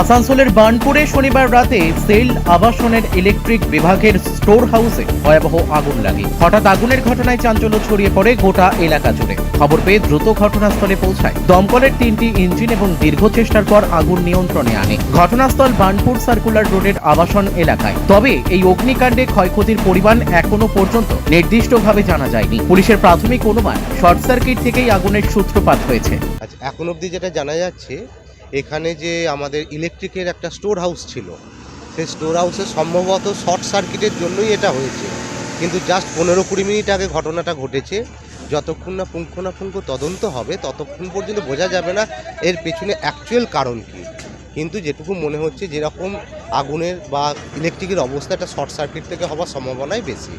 আসানসোলের বার্নপুরে শনিবার রাতে সেল আবাসনের ইলেকট্রিক বিভাগের স্টোর হাউসে ভয়াবহ আগুন লাগে। হঠাৎ আগুনের ঘটনায় চাঞ্চল্য ছড়িয়ে পড়ে গোটা এলাকা জুড়ে। খবর পেয়ে দ্রুত ঘটনাস্থলে পৌঁছায়। দমকলের তিনটি ইঞ্জিন এবং দীর্ঘ চেষ্টার পর আগুন নিয়ন্ত্রণে আনে। ঘটনাস্থল বার্নপুর সার্কুলার রোডের আবাসন এলাকায়। তবে এই অগ্নিকাণ্ডে ক্ষয়ক্ষতির পরিমাণ এখনও পর্যন্ত নির্দিষ্টভাবে জানা যায়নি। পুলিশের প্রাথমিক অনুমান, শর্ট সার্কিট থেকেই আগুনের সূত্রপাত হয়েছে। আচ্ছা এখন অবধি যেটা জানা যাচ্ছে এখানে যে আমাদের ইলেকট্রিকের একটা স্টোর হাউস ছিল, সেই স্টোর হাউসে সম্ভবত শর্ট সার্কিটের জন্যই এটা হয়েছে। কিন্তু জাস্ট পনেরো কুড়ি মিনিট আগে ঘটনাটা ঘটেছে। যতক্ষণ না পুঙ্খানুপুঙ্খ তদন্ত হবে, ততক্ষণ পর্যন্ত বোঝা যাবে না এর পেছনে অ্যাকচুয়াল কারণ কী। কিন্তু যেটুকু মনে হচ্ছে যেরকম আগুনের বা ইলেকট্রিকের অবস্থাটা শর্ট সার্কিট থেকে হওয়ার সম্ভাবনাই বেশি।